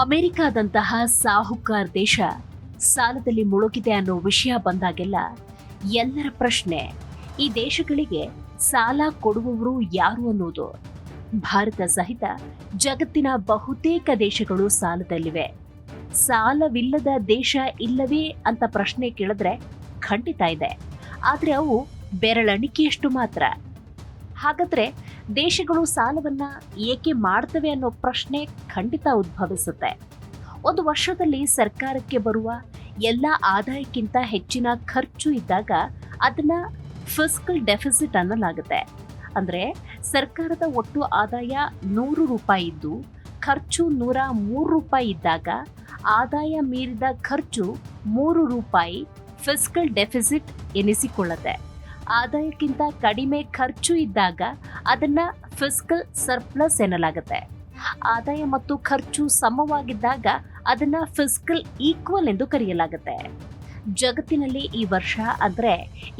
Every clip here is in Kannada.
ಅಮೆರಿಕಾದಂತಹ ಸಾಹುಕಾರ್ ದೇಶ ಸಾಲದಲ್ಲಿ ಮುಳುಗಿದೆ ಅನ್ನೋ ವಿಷಯ ಬಂದಾಗೆಲ್ಲ ಎಲ್ಲರ ಪ್ರಶ್ನೆ, ಈ ದೇಶಗಳಿಗೆ ಸಾಲ ಕೊಡುವವರು ಯಾರು ಅನ್ನೋದು. ಭಾರತ ಸಹಿತ ಜಗತ್ತಿನ ಬಹುತೇಕ ದೇಶಗಳು ಸಾಲದಲ್ಲಿವೆ. ಸಾಲವಿಲ್ಲದ ದೇಶ ಇಲ್ಲವೇ ಅಂತ ಪ್ರಶ್ನೆ ಕೇಳಿದ್ರೆ ಖಂಡಿತ ಇದೆ. ಆದರೆ ಅವು ಬೆರಳಣಿಕೆಯಷ್ಟು ಮಾತ್ರ. ಹಾಗಾದ್ರೆ ದೇಶಗಳು ಸಾಲವನ್ನ ಏಕೆ ಮಾಡ್ತವೆ ಅನ್ನೋ ಪ್ರಶ್ನೆ ಖಂಡಿತ ಉದ್ಭವಿಸುತ್ತೆ. ಒಂದು ವರ್ಷದಲ್ಲಿ ಸರ್ಕಾರಕ್ಕೆ ಬರುವ ಎಲ್ಲ ಆದಾಯಕ್ಕಿಂತ ಹೆಚ್ಚಿನ ಖರ್ಚು ಇದ್ದಾಗ ಅದನ್ನ ಫಿಸ್ಕಲ್ ಡೆಫಿಸಿಟ್ ಅನ್ನಲಾಗುತ್ತೆ. ಅಂದ್ರೆ ಸರ್ಕಾರದ ಒಟ್ಟು ಆದಾಯ ನೂರು ರೂಪಾಯಿ ಇದ್ದು, ಖರ್ಚು ನೂರ ಮೂರು ರೂಪಾಯಿ ಇದ್ದಾಗ ಆದಾಯ ಮೀರಿದ ಖರ್ಚು ಮೂರು ರೂಪಾಯಿ ಫಿಸ್ಕಲ್ ಡೆಫಿಸಿಟ್ ಎನಿಸಿಕೊಳ್ಳುತ್ತೆ. ಆದಾಯಕ್ಕಿಂತ ಕಡಿಮೆ ಖರ್ಚು ಇದ್ದಾಗ ಅದನ್ನ ಫಿಸ್ಕಲ್ ಸರ್ಪ್ಲಸ್ ಎನ್ನಲಾಗುತ್ತೆ. ಆದಾಯ ಮತ್ತು ಖರ್ಚು ಸಮವಾಗಿದ್ದಾಗ ಅದನ್ನ ಫಿಸ್ಕಲ್ ಈಕ್ವಲ್ ಎಂದು ಕರೆಯಲಾಗುತ್ತೆ. ಜಗತ್ತಿನಲ್ಲಿ ಈ ವರ್ಷ ಅಂದರೆ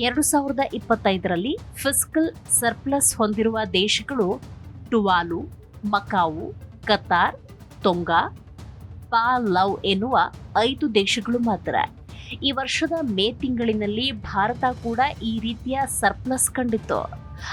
ಎರಡು ಸಾವಿರದ ಇಪ್ಪತ್ತೈದರಲ್ಲಿ ಫಿಸ್ಕಲ್ ಸರ್ಪ್ಲಸ್ ಹೊಂದಿರುವ ದೇಶಗಳು ಟುವಾಲು, ಮಕಾವು, ಕತಾರ್, ತೊಂಗಾ, ಪಾಲವ್ ಎನ್ನುವ ಐದು ದೇಶಗಳು ಮಾತ್ರ. ಈ ವರ್ಷದ ಮೇ ತಿಂಗಳಿನಲ್ಲಿ ಭಾರತ ಕೂಡ ಈ ರೀತಿಯ ಸರ್ಪ್ಲಸ್ ಕಂಡಿತ್ತು.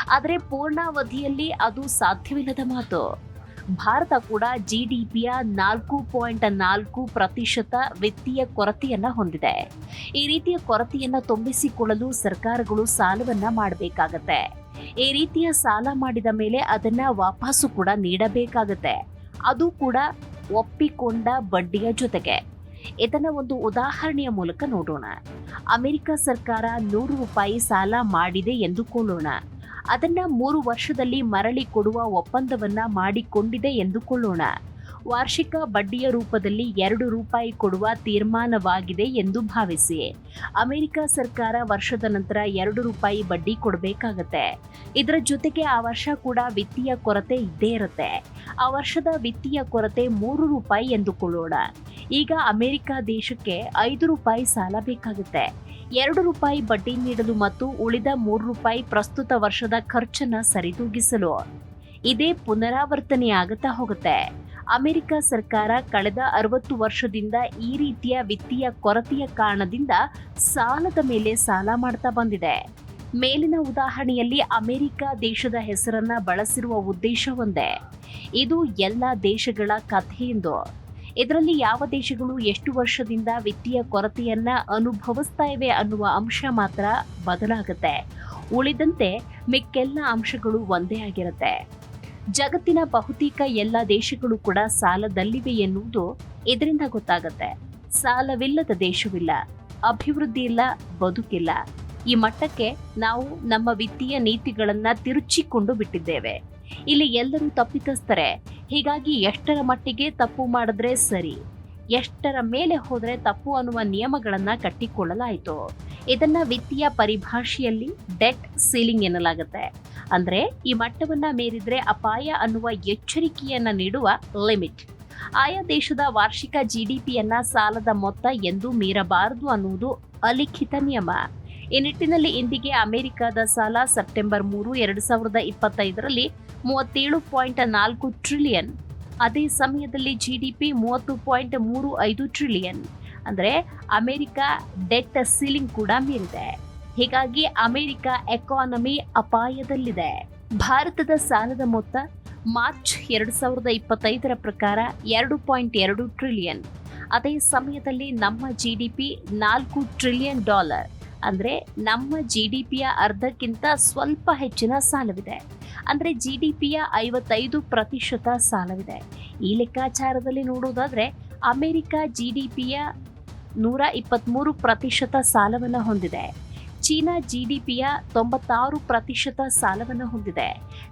ಆದರೆ ಪೂರ್ಣಾವಧಿಯಲ್ಲಿ ಅದು ಸಾಧ್ಯವಿಲ್ಲದ ಮಾತು. ಭಾರತ ಕೂಡ ಜಿಡಿಪಿಯ ನಾಲ್ಕು ಪಾಯಿಂಟ್ ನಾಲ್ಕು ಪ್ರತಿಶತ ವಿತ್ತೀಯ ಕೊರತೆಯನ್ನ ಹೊಂದಿದೆ. ಈ ರೀತಿಯ ಕೊರತೆಯನ್ನ ತುಂಬಿಸಿಕೊಳ್ಳಲು ಸರ್ಕಾರಗಳು ಸಾಲವನ್ನ ಮಾಡಬೇಕಾಗತ್ತೆ. ಈ ರೀತಿಯ ಸಾಲ ಮಾಡಿದ ಮೇಲೆ ಅದನ್ನ ವಾಪಸ್ಸು ಕೂಡ ನೀಡಬೇಕಾಗತ್ತೆ. ಅದು ಕೂಡ ಒಪ್ಪಿಕೊಂಡ ಬಡ್ಡಿಯ ಜೊತೆಗೆ. ಇದನ್ನ ಒಂದು ಉದಾಹರಣೆಯ ಮೂಲಕ ನೋಡೋಣ. ಅಮೆರಿಕ ಸರ್ಕಾರ ನೂರು ರೂಪಾಯಿ ಸಾಲ ಮಾಡಿದೆ ಎಂದುಕೊಳ್ಳೋಣ. ಅದನ್ನ ಮೂರು ವರ್ಷದಲ್ಲಿ ಮರಳಿ ಕೊಡುವ ಒಪ್ಪಂದವನ್ನ ಮಾಡಿಕೊಂಡಿದೆ ಎಂದುಕೊಳ್ಳೋಣ. ವಾರ್ಷಿಕ ಬಡ್ಡಿಯ ರೂಪದಲ್ಲಿ ಎರಡು ರೂಪಾಯಿ ಕೊಡುವ ತೀರ್ಮಾನವಾಗಿದೆ ಎಂದು ಭಾವಿಸಿ. ಅಮೆರಿಕ ಸರ್ಕಾರ ವರ್ಷದ ನಂತರ ಎರಡು ರೂಪಾಯಿ ಬಡ್ಡಿ ಕೊಡಬೇಕಾಗತ್ತೆ. ಇದರ ಜೊತೆಗೆ ಆ ವರ್ಷ ಕೂಡ ವಿತ್ತೀಯ ಕೊರತೆ ಇದ್ದೇ ಇರುತ್ತೆ. ಆ ವರ್ಷದ ವಿತ್ತೀಯ ಕೊರತೆ ಮೂರು ರೂಪಾಯಿ ಎಂದುಕೊಳ್ಳೋಣ. ಈಗ ಅಮೆರಿಕ ದೇಶಕ್ಕೆ ಐದು ರೂಪಾಯಿ ಸಾಲ ಬೇಕಾಗುತ್ತೆ. ಎರಡು ರೂಪಾಯಿ ಬಡ್ಡಿ ನೀಡಲು ಮತ್ತು ಉಳಿದ ಮೂರು ರೂಪಾಯಿ ಪ್ರಸ್ತುತ ವರ್ಷದ ಖರ್ಚನ್ನು ಸರಿದೂಗಿಸಲು. ಇದೇ ಪುನರಾವರ್ತನೆಯಾಗುತ್ತಾ ಹೋಗುತ್ತೆ. ಅಮೆರಿಕ ಸರ್ಕಾರ ಕಳೆದ ಅರವತ್ತು ವರ್ಷದಿಂದ ಈ ರೀತಿಯ ವಿತ್ತೀಯ ಕೊರತೆಯ ಕಾರಣದಿಂದ ಸಾಲದ ಮೇಲೆ ಸಾಲ ಮಾಡ್ತಾ ಬಂದಿದೆ. ಮೇಲಿನ ಉದಾಹರಣೆಯಲ್ಲಿ ಅಮೆರಿಕ ದೇಶದ ಹೆಸರನ್ನ ಬಳಸಿರುವ ಉದ್ದೇಶ ಇದು ಎಲ್ಲ ದೇಶಗಳ ಕಥೆಯೆಂದು ಇದರಲ್ಲಿ ಯಾವ ದೇಶಗಳು ಎಷ್ಟು ವರ್ಷದಿಂದ ವಿತ್ತೀಯ ಕೊರತೆಯನ್ನ ಅನುಭವಿಸ್ತಾ ಇವೆ ಅನ್ನುವ ಅಂಶ ಮಾತ್ರ ಬದಲಾಗುತ್ತೆ. ಉಳಿದಂತೆ ಮಿಕ್ಕೆಲ್ಲ ಅಂಶಗಳು ಒಂದೇ ಆಗಿರುತ್ತೆ. ಜಗತ್ತಿನ ಬಹುತೇಕ ಎಲ್ಲ ದೇಶಗಳು ಕೂಡ ಸಾಲದಲ್ಲಿವೆ ಎನ್ನುವುದು ಇದರಿಂದ ಗೊತ್ತಾಗುತ್ತೆ. ಸಾಲವಿಲ್ಲದ ದೇಶವಿಲ್ಲ, ಅಭಿವೃದ್ಧಿ ಇಲ್ಲ, ಬದುಕಿಲ್ಲ. ಈ ಮಟ್ಟಕ್ಕೆ ನಾವು ನಮ್ಮ ವಿತ್ತೀಯ ನೀತಿಗಳನ್ನ ತಿರುಚಿಕೊಂಡು ಬಿಟ್ಟಿದ್ದೇವೆ. ಇಲ್ಲಿ ಎಲ್ಲರೂ ತಪ್ಪಿತಸ್ಥರೆ ಹೀಗಾಗಿ ಎಷ್ಟರ ಮಟ್ಟಿಗೆ ತಪ್ಪು ಮಾಡಿದ್ರೆ ಸರಿ, ಎಷ್ಟರ ಮೇಲೆ ಹೋದರೆ ತಪ್ಪು ಅನ್ನುವ ನಿಯಮಗಳನ್ನ ಕಟ್ಟಿಕೊಳ್ಳಲಾಯಿತು. ಇದನ್ನ ವಿತ್ತೀಯ ಪರಿಭಾಷೆಯಲ್ಲಿ ಡೆಟ್ ಸೀಲಿಂಗ್ ಎನ್ನಲಾಗುತ್ತೆ. ಅಂದ್ರೆ ಈ ಮಟ್ಟವನ್ನ ಮೀರಿದ್ರೆ ಅಪಾಯ ಅನ್ನುವ ಎಚ್ಚರಿಕೆಯನ್ನು ನೀಡುವ ಲಿಮಿಟ್. ಆಯಾ ದೇಶದ ವಾರ್ಷಿಕ ಜಿಡಿಪಿಯನ್ನ ಸಾಲದ ಮೊತ್ತ ಎಂದು ಮೀರಬಾರದು ಅನ್ನುವುದು ಅಲಿಖಿತ ನಿಯಮ. ಈ ನಿಟ್ಟಿನಲ್ಲಿ ಇಂದಿಗೆ ಅಮೆರಿಕದ ಸಾಲ ಸೆಪ್ಟೆಂಬರ್ ಮೂರು, ಎರಡು ಸಾವಿರದ ಇಪ್ಪತ್ತೈದರಲ್ಲಿ ಮೂವತ್ತೇಳು ಪಾಯಿಂಟ್ ನಾಲ್ಕು ಟ್ರಿಲಿಯನ್, ಅದೇ ಸಮಯದಲ್ಲಿ ಜಿಡಿಪಿ ಮೂವತ್ತು ಪಾಯಿಂಟ್ ಮೂರು ಐದು ಟ್ರಿಲಿಯನ್. ಅಂದರೆ ಅಮೆರಿಕ ಡೆಟ್ ಸೀಲಿಂಗ್ ಕೂಡ ಮೀರಿದೆ. ಹೀಗಾಗಿ ಅಮೆರಿಕ ಎಕಾನಮಿ ಅಪಾಯದಲ್ಲಿದೆ. ಭಾರತದ ಸಾಲದ ಮೊತ್ತ ಮಾರ್ಚ್ ಎರಡು ಸಾವಿರದ ಇಪ್ಪತ್ತೈದರ ಪ್ರಕಾರ ಎರಡು ಪಾಯಿಂಟ್ ಎರಡು ಟ್ರಿಲಿಯನ್. ಅದೇ ಸಮಯದಲ್ಲಿ ನಮ್ಮ ಜಿಡಿಪಿ ನಾಲ್ಕು ಟ್ರಿಲಿಯನ್ ಡಾಲರ್. ಅಂದ್ರೆ ನಮ್ಮ ಜಿಡಿಪಿಯ ಅರ್ಧಕ್ಕಿಂತ ಸ್ವಲ್ಪ ಹೆಚ್ಚಿನ ಸಾಲವಿದೆ. ಅಂದ್ರೆ ಜಿಡಿಪಿಯ ಐವತ್ತೈದು ಪ್ರತಿಶತ ಸಾಲವಿದೆ. ಈ ಲೆಕ್ಕಾಚಾರದಲ್ಲಿ ನೋಡುವುದಾದ್ರೆ ಅಮೆರಿಕ ಜಿಡಿಪಿಯ ನೂರ ಇಪ್ಪತ್ತ್ಮೂರು ಪ್ರತಿಶತ ಸಾಲವನ್ನು ಹೊಂದಿದೆ. ಚೀನಾ ಜಿಡಿಪಿಯ ತೊಂಬತ್ತಾರು ಪ್ರತಿಶತ ಸಾಲವನ್ನು ಹೊಂದಿದೆ.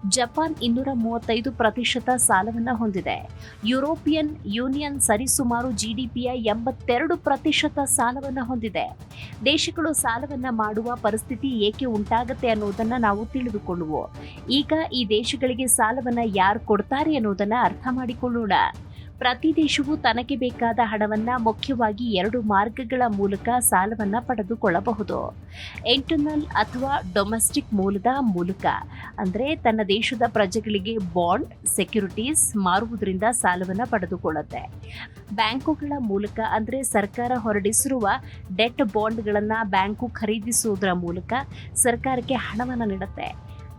ಜಪಾನ್ ಇನ್ನೂರ ಮೂವತ್ತೈದು ಪ್ರತಿಶತ ಸಾಲವನ್ನು ಹೊಂದಿದೆ. ಯುರೋಪಿಯನ್ ಯೂನಿಯನ್ ಸರಿಸುಮಾರು ಜಿಡಿಪಿಯ ಎಂಬತ್ತೆರಡು ಪ್ರತಿಶತ ಸಾಲವನ್ನು ಹೊಂದಿದೆ. ದೇಶಗಳು ಸಾಲವನ್ನು ಮಾಡುವ ಪರಿಸ್ಥಿತಿ ಏಕೆ ಉಂಟಾಗುತ್ತೆ ಅನ್ನೋದನ್ನು ನಾವು ತಿಳಿದುಕೊಳ್ಳುವ. ಈಗ ಈ ದೇಶಗಳಿಗೆ ಸಾಲವನ್ನು ಯಾರು ಕೊಡ್ತಾರೆ ಅನ್ನೋದನ್ನು ಅರ್ಥ ಮಾಡಿಕೊಳ್ಳೋಣ. ಪ್ರತಿ ದೇಶವು ತನಗೆ ಬೇಕಾದ ಹಣವನ್ನ ಮುಖ್ಯವಾಗಿ ಎರಡು ಮಾರ್ಗಗಳ ಮೂಲಕ ಸಾಲವನ್ನ ಪಡೆದುಕೊಳ್ಳಬಹುದು. ಇಂಟರ್ನಲ್ ಅಥವಾ ಡೊಮೆಸ್ಟಿಕ್ ಮೂಲದ ಮೂಲಕ. ಅಂದರೆ ತನ್ನ ದೇಶದ ಪ್ರಜೆಗಳಿಗೆ ಬಾಂಡ್, ಸೆಕ್ಯುರಿಟೀಸ್ ಮಾರುವುದರಿಂದ ಸಾಲವನ್ನು ಪಡೆದುಕೊಳ್ಳುತ್ತೆ. ಬ್ಯಾಂಕುಗಳ ಮೂಲಕ ಅಂದರೆ ಸರ್ಕಾರ ಹೊರಡಿಸಿರುವ ಡೆಟ್ ಬಾಂಡ್ಗಳನ್ನು ಬ್ಯಾಂಕು ಖರೀದಿಸುವುದರ ಮೂಲಕ ಸರ್ಕಾರಕ್ಕೆ ಹಣವನ್ನು ನೀಡುತ್ತೆ.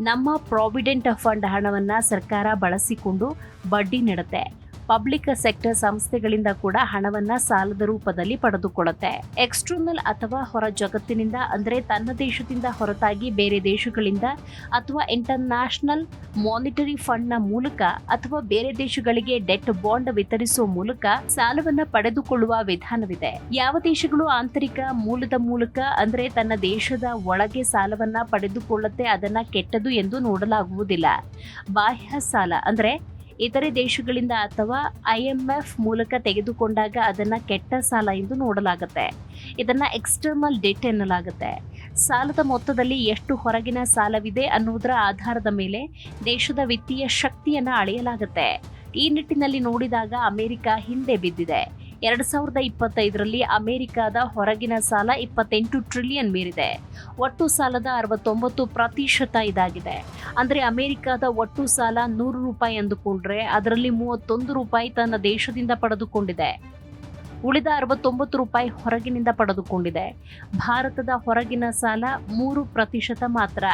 ನಮ್ಮ ಪ್ರಾವಿಡೆಂಟ್ ಫಂಡ್ ಹಣವನ್ನು ಸರ್ಕಾರ ಬಳಸಿಕೊಂಡು ಬಡ್ಡಿ ನೀಡುತ್ತೆ. ಪಬ್ಲಿಕ್ ಸೆಕ್ಟರ್ ಸಂಸ್ಥೆಗಳಿಂದ ಕೂಡ ಹಣವನ್ನ ಸಾಲದ ರೂಪದಲ್ಲಿ ಪಡೆದುಕೊಳ್ಳುತ್ತೆ. ಎಕ್ಸ್ಟರ್ನಲ್ ಅಥವಾ ಹೊರ ಜಗತ್ತಿನಿಂದ, ಅಂದ್ರೆ ತನ್ನ ದೇಶದಿಂದ ಹೊರತಾಗಿ ಬೇರೆ ದೇಶಗಳಿಂದ ಅಥವಾ ಇಂಟರ್ನ್ಯಾಷನಲ್ ಮಾನಿಟರಿ ಫಂಡ್ನ ಮೂಲಕ ಅಥವಾ ಬೇರೆ ದೇಶಗಳಿಗೆ ಡೆಟ್ ಬಾಂಡ್ ವಿತರಿಸುವ ಮೂಲಕ ಸಾಲವನ್ನ ಪಡೆದುಕೊಳ್ಳುವ ವಿಧಾನವಿದೆ. ಯಾವ ದೇಶಗಳು ಆಂತರಿಕ ಮೂಲದ ಮೂಲಕ, ಅಂದ್ರೆ ತನ್ನ ದೇಶದ ಒಳಗೆ ಸಾಲವನ್ನ ಪಡೆದುಕೊಳ್ಳುತ್ತೆ, ಅದನ್ನ ಕೆಟ್ಟದು ಎಂದು ನೋಡಲಾಗುವುದಿಲ್ಲ. ಬಾಹ್ಯ ಸಾಲ, ಅಂದ್ರೆ ಇತರೆ ದೇಶಗಳಿಂದ ಅಥವಾ ಐಎಂಎಫ್ ಮೂಲಕ ತೆಗೆದುಕೊಂಡಾಗ ಅದನ್ನು ಕೆಟ್ಟ ಸಾಲ ಎಂದು ನೋಡಲಾಗುತ್ತೆ. ಇದನ್ನು ಎಕ್ಸ್ಟರ್ನಲ್ ಡೆಟ್ ಎನ್ನಲಾಗುತ್ತೆ. ಸಾಲದ ಮೊತ್ತದಲ್ಲಿ ಎಷ್ಟು ಹೊರಗಿನ ಸಾಲವಿದೆ ಅನ್ನುವುದರ ಆಧಾರದ ಮೇಲೆ ದೇಶದ ವಿತ್ತೀಯ ಶಕ್ತಿಯನ್ನು ಅಳೆಯಲಾಗುತ್ತೆ. ಈ ನಿಟ್ಟಿನಲ್ಲಿ ನೋಡಿದಾಗ ಅಮೆರಿಕ ಹಿಂದೆ ಬಿದ್ದಿದೆ. ಎರಡ್ ಸಾವಿರದ ಇಪ್ಪತ್ತೈದರಲ್ಲಿ ಅಮೆರಿಕದ ಹೊರಗಿನ ಸಾಲ ಇಪ್ಪತ್ತೆಂಟು ಟ್ರಿಲಿಯನ್ ಮೀರಿದೆ. ಒಟ್ಟು ಸಾಲದ ಅರವತ್ತೊಂಬತ್ತು ಪ್ರತಿಶತ ಇದಾಗಿದೆ. ಅಂದರೆ ಅಮೆರಿಕದ ಒಟ್ಟು ಸಾಲ ನೂರು ರೂಪಾಯಿ ಅಂದುಕೊಂಡ್ರೆ ಅದರಲ್ಲಿ ಮೂವತ್ತೊಂದು ರೂಪಾಯಿ ತನ್ನ ದೇಶದಿಂದ ಪಡೆದುಕೊಂಡಿದೆ. ಉಳಿದ ಅರವತ್ತೊಂಬತ್ತು ರೂಪಾಯಿ ಹೊರಗಿನಿಂದ ಪಡೆದುಕೊಂಡಿದೆ. ಭಾರತದ ಹೊರಗಿನ ಸಾಲ ಮೂರು ಪ್ರತಿಶತ ಮಾತ್ರ.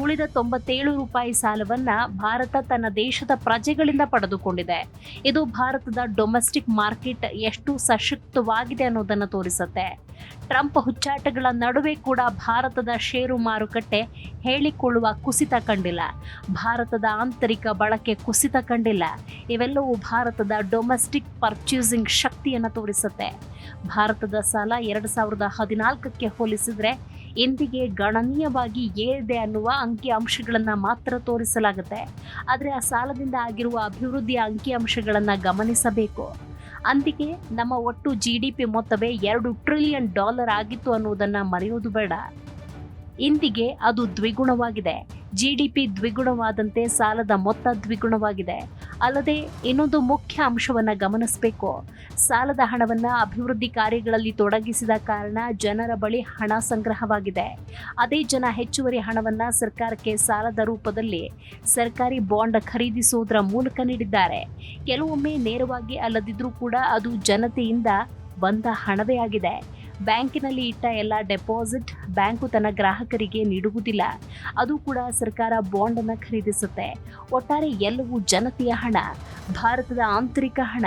ಉಳಿದ ತೊಂಬತ್ತೇಳು ರೂಪಾಯಿ ಸಾಲವನ್ನ ಭಾರತ ತನ್ನ ದೇಶದ ಪ್ರಜೆಗಳಿಂದ ಪಡೆದುಕೊಂಡಿದೆ. ಇದು ಭಾರತದ ಡೊಮೆಸ್ಟಿಕ್ ಮಾರ್ಕೆಟ್ ಎಷ್ಟು ಸಶಕ್ತವಾಗಿದೆ ಅನ್ನೋದನ್ನು ತೋರಿಸುತ್ತೆ. ಟ್ರಂಪ್ ಹುಚ್ಚಾಟಗಳ ನಡುವೆ ಕೂಡ ಭಾರತದ ಷೇರು ಮಾರುಕಟ್ಟೆ ಹೇಳಿಕೊಳ್ಳುವ ಕುಸಿತ ಕಂಡಿಲ್ಲ. ಭಾರತದ ಆಂತರಿಕ ಬಳಕೆ ಕುಸಿತ ಕಂಡಿಲ್ಲ. ಇವೆಲ್ಲವೂ ಭಾರತದ ಡೊಮೆಸ್ಟಿಕ್ ಪರ್ಚೇಸಿಂಗ್ ಶಕ್ತಿಯನ್ನು ತೋರಿಸುತ್ತೆ. ಭಾರತದ ಸಾಲ ಎರಡು ಸಾವಿರದ ಹದಿನಾಲ್ಕಕ್ಕೆ ಹೋಲಿಸಿದ್ರೆ ಇಂದಿಗೆ ಗಣನೀಯವಾಗಿ ಏರಿದೆ ಅನ್ನುವ ಅಂಕಿ ಅಂಶಗಳನ್ನು ಮಾತ್ರ ತೋರಿಸಲಾಗುತ್ತೆ. ಆದರೆ ಆ ಸಾಲದಿಂದ ಆಗಿರುವ ಅಭಿವೃದ್ಧಿಯ ಅಂಕಿ ಅಂಶಗಳನ್ನು ಗಮನಿಸಬೇಕು. ಅಂದಿಗೆ ನಮ್ಮ ಒಟ್ಟು ಜಿ ಡಿ ಪಿ ಮೊತ್ತವೇ ಎರಡು ಟ್ರಿಲಿಯನ್ ಡಾಲರ್ ಆಗಿತ್ತು ಅನ್ನುವುದನ್ನು ಮರೆಯೋದು ಬೇಡ. ಇಂದಿಗೆ ಅದು ದ್ವಿಗುಣವಾಗಿದೆ. ಜಿ ಡಿ ಪಿ ದ್ವಿಗುಣವಾದಂತೆ ಸಾಲದ ಮೊತ್ತ ದ್ವಿಗುಣವಾಗಿದೆ. ಅಲ್ಲದೆ ಇನ್ನೊಂದು ಮುಖ್ಯ ಅಂಶವನ್ನು ಗಮನಿಸಬೇಕು. ಸಾಲದ ಹಣವನ್ನು ಅಭಿವೃದ್ಧಿ ಕಾರ್ಯಗಳಲ್ಲಿ ತೊಡಗಿಸಿದ ಕಾರಣ ಜನರ ಬಳಿ ಹಣ ಸಂಗ್ರಹವಾಗಿದೆ. ಅದೇ ಜನ ಹೆಚ್ಚುವರಿ ಹಣವನ್ನು ಸರ್ಕಾರಕ್ಕೆ ಸಾಲದ ರೂಪದಲ್ಲಿ ಸರ್ಕಾರಿ ಬಾಂಡ್ ಖರೀದಿಸುವುದರ ಮೂಲಕ ನೀಡಿದ್ದಾರೆ. ಕೆಲವೊಮ್ಮೆ ನೇರವಾಗಿ ಅಲ್ಲದಿದ್ದರೂ ಕೂಡ ಅದು ಜನತೆಯಿಂದ ಬಂದ ಹಣವೇ ಆಗಿದೆ. ಬ್ಯಾಂಕಿನಲ್ಲಿ ಇಟ್ಟ ಎಲ್ಲ ಡೆಪಾಸಿಟ್ ಬ್ಯಾಂಕು ತನ್ನ ಗ್ರಾಹಕರಿಗೆ ನೀಡುವುದಿಲ್ಲ. ಅದು ಕೂಡ ಸರ್ಕಾರ ಬಾಂಡ್ ಅನ್ನು ಖರೀದಿಸುತ್ತೆ. ಒಟ್ಟಾರೆ ಎಲ್ಲವೂ ಜನತೆಯ ಹಣ, ಭಾರತದ ಆಂತರಿಕ ಹಣ.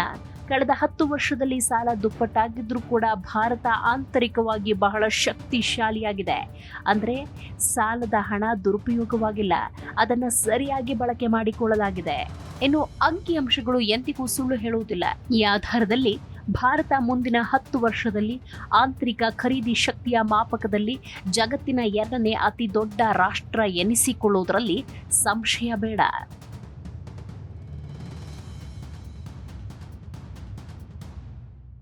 ಕಳೆದ ಹತ್ತು ವರ್ಷದಲ್ಲಿ ಸಾಲ ದುಪ್ಪಟ್ಟಾಗಿದ್ರೂ ಕೂಡ ಭಾರತ ಆಂತರಿಕವಾಗಿ ಬಹಳ ಶಕ್ತಿಶಾಲಿಯಾಗಿದೆ. ಅಂದರೆ ಸಾಲದ ಹಣ ದುರುಪಯೋಗವಾಗಿಲ್ಲ, ಅದನ್ನು ಸರಿಯಾಗಿ ಬಳಕೆ ಮಾಡಿಕೊಳ್ಳಲಾಗಿದೆ. ಇನ್ನು ಅಂಕಿಅಂಶಗಳು ಎಂದಿಗೂ ಸುಳ್ಳು ಹೇಳುವುದಿಲ್ಲ. ಈ ಆಧಾರದಲ್ಲಿ ಭಾರತ ಮುಂದಿನ ಹತ್ತು ವರ್ಷದಲ್ಲಿ ಆಂತರಿಕ ಖರೀದಿ ಶಕ್ತಿಯ ಮಾಪಕದಲ್ಲಿ ಜಗತ್ತಿನ ಎರಡನೇ ಅತಿ ದೊಡ್ಡ ರಾಷ್ಟ್ರ ಎನಿಸಿಕೊಳ್ಳುವುದರಲ್ಲಿ ಸಂಶಯ ಬೇಡ.